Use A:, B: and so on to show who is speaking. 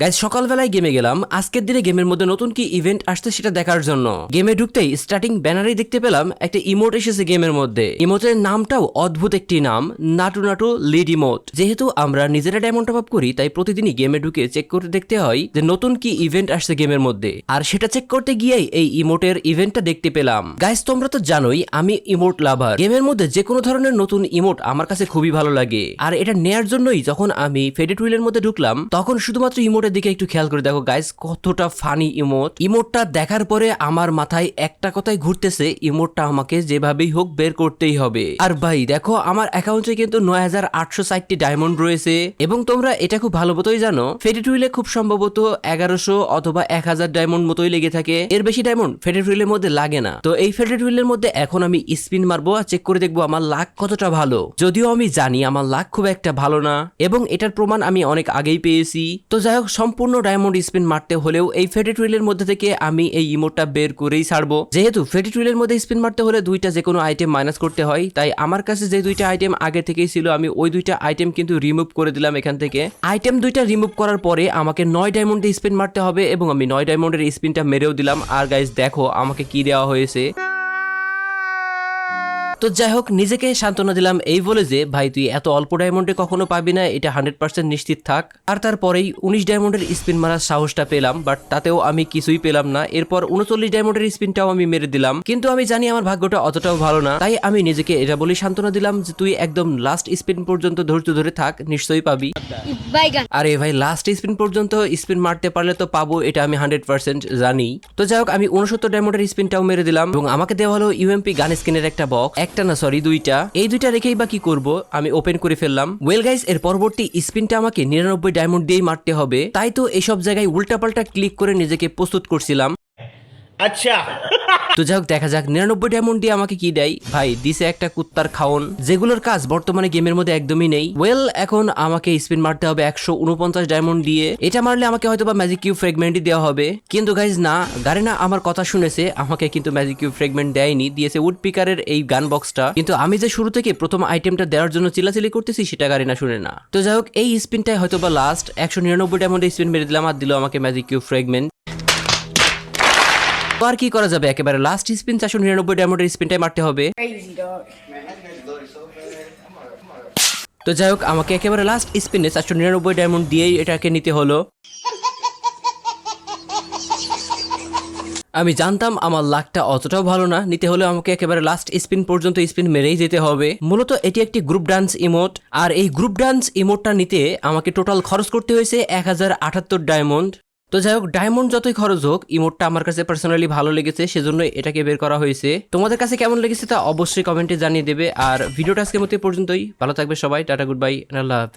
A: Guys সকালবেলায় গেমে গেলাম। আজকের দিনে গেমের মধ্যে নতুন কি ইভেন্ট আসছে সেটা দেখার জন্য। গেমে ঢুকতেই স্টার্টিং ব্যানারেই দেখতে পেলাম, একটা ইমোট এসেছে গেমের মধ্যে। ইমোটের নামটাও অদ্ভুত একটি নাম, নাটু নাটু লিড ইমোট যেহেতু আমরা নিজেরা ডায়মন্ড টপ আপ করি, তাই প্রতিদিনই গেমে ঢুকে চেক করতে দেখতে হয় যে নতুন কি ইভেন্ট আসছে গেমের মধ্যে। আর সেটা চেক করতে গিয়েই এই ইমোটের ইভেন্টটা দেখতে পেলাম। গাইজ তোমরা তো জানোই, আমি ইমোট লাভার গেমের মধ্যে যে কোনো ধরনের নতুন ইমোট আমার কাছে খুবই ভালো লাগে। আর এটা নেয়ার জন্যই যখন আমি ফেডেড হুইলের মধ্যে ঢুকলাম, তখন শুধুমাত্র ইমোটের দিকে একটু খেয়াল করে দেখো গাইজ কতটা ফানি ইমোট ইমোটটা দেখার পরে আমার মাথায় একটা কথাই ঘুরতেছে ইমোটটা আমাকে যেভাবেই হোক বের করতেই হবে। আর ভাই, দেখো, আমার অ্যাকাউন্টে কিন্তু নয় হাজার আটশো ষাটটি ডায়মন্ড রয়েছে। এবং তোমরা এটা খুব ভালো মতোই জানো ফেডেড হুইলে খুব সম্ভবত এগারোশো অথবা এক হাজার ডায়মন্ড মতোই লেগে থাকে। এর বেশি ডায়মন্ড ফেডেড হুইলের মধ্যে লাগে না। তো এই ফেডেড হুইলের মধ্যে এখন আমি স্পিন মারবো আর চেক করে দেখব আমার লাক কতটা ভালো। যদিও আমি জানি আমার লাক খুব একটা ভালো না, এবং এটার প্রমাণ আমি অনেক আগেই পেয়েছি। তো যাই হোক সম্পূর্ণ ডায়মন্ড স্পিন মারতে হলেও এই ফেডেড হুইলের মধ্যে থেকে আমি এই ইমোটটা বের করেই ছাড়বো। যেহেতু ফেডেড হুইলের মধ্যে স্পিন মারতে হলে দুইটা যে কোনো আইটেম মাইনাস করতে হয়, তাই আমার কাছে যে দুইটা আইটেম আগে থেকেই ছিল, আমি ওই দুইটা আইটেম কিন্তু রিমুভ করে দিলাম এখান থেকে। আইটেম দুইটা রিমুভ করার পরে আমাকে নয় ডায়মন্ডে স্পিন মারতে হবে এবং আমি নয় ডায়মন্ডের স্পিনটা মেরেও দিলাম। আর গাইজ দেখো আমাকে কি দেওয়া হয়েছে। তো যাই হোক নিজেকে সান্ত্বনা দিলাম এই বলে যে ভাই তুই এত অল্প ডায়মন্ডে কখনো পাবি না এটা হান্ড্রেড পার্সেন্ট নিশ্চিত থাক। আর তারপরেই উনিশ ডায়মন্ডের স্পিন মারার সাহসটা পেলাম বাট তাতেও আমি কিছুই পেলাম না। এরপর উনচল্লিশ ডায়মন্ডের স্পিনটাও আমি মেরে দিলাম। কিন্তু আমি জানি আমার ভাগ্যটা অতটাও ভালো না তাই আমি নিজেকে এটা বলে সান্ত্বনা দিলাম যে তুই একদম লাস্ট স্পিন পর্যন্ত ধৈর্য ধরে থাক নিশ্চয়ই পাবি। আরে ভাই লাস্ট স্পিন পর্যন্ত স্পিন মারতে পারলে তো পাবো এটা আমি হান্ড্রেড পার্সেন্ট জানি। তো যাই হোক আমি উনসত্তর ডায়মন্ডের স্পিনটাও মেরে দিলাম এবং আমাকে দেওয়া হলো ইউএমপি গান স্কিনের একটা বক্স একটা না সরি দুইটা। এই দুইটা রেখেই বা কি করব? আমি ওপেন করে ফেললাম। ওয়েল গাইস এর পরবর্তী স্পিনটা আমাকে নিরানব্বই ডায়মন্ড দিয়েই মারতে হবে। তাই তো এসব জায়গায় উল্টাপাল্টা ক্লিক করে নিজেকে প্রস্তুত করছিলাম।
B: আচ্ছা।
A: তো যাই হোক, দেখা যাক। নিরানব্বই ডায়মন্ড দিয়ে আমাকে কি দেয়? ভাই, দিছে একটা কুত্তার খাওন। যেগুলোর কাজ বর্তমানে গেমের মধ্যে একদমই নেই। ওয়েল এখন আমাকে স্পিন মারতে হবে একশো উনপঞ্চাশ ডায়মন্ড দিয়ে। এটা মারলে আমাকে হয়তো বা ম্যাজিক কিউ ফ্রেগমেন্টই দেওয়া হবে। কিন্তু গাইজ না, গারেনা আমার কথা শুনেছে। আমাকে কিন্তু ম্যাজিক কিউ ফ্রেগমেন্ট দেয়নি। দিয়েছে উড পিকারের এই গান বক্সটা কিন্তু আমি যে শুরু থেকে প্রথম আইটেমটা দেওয়ার জন্য চিলাচিলি করতেছি, সেটা গারেনা শুনে না। তো যাই হোক, এই স্পিনটাই হয়তো বা লাস্ট একশো নিরানব্বই ডায়মন্ড স্পিন মেরে দিলাম আর দিল আমাকে ম্যাজিক কিউ ফ্রেগমেন্ট আর কি করা যাবে? একেবারে লাস্ট স্পিন চারশো নিরানব্বই ডায়মন্ডের স্পিনটাই মারতে হবে। তো যাই হোক আমাকে একেবারে লাস্ট স্পিনে চারশো নিরানব্বই ডায়মন্ড দিয়েই এটাকে নিতে হলো। আমি জানতাম আমার লাকটা অতটাও ভালো না নিতে হলে আমাকে একেবারে লাস্ট স্পিন পর্যন্ত স্পিন মেরেই যেতে হবে। মূলত এটি একটি গ্রুপ ডান্স ইমোট আর এই গ্রুপ ডান্স ইমোটটা নিতে আমাকে টোটাল খরচ করতে হয়েছে এক হাজার আটাত্তর ডায়মন্ড তো যাই হোক ডায়মন্ড যতই খরচ হোক ইমোটটা আমার কাছে পার্সোনালি ভালো লেগেছে, সেজন্য এটাকে বের করা হয়েছে। তোমাদের কাছে কেমন লেগেছে তা অবশ্যই কমেন্টে জানিয়ে দেবে। আর ভিডিওটা আজকের মধ্যে পর্যন্তই। ভালো থাকবে সবাই, টাটা গুড বাই আল্লাহ হাফেজ।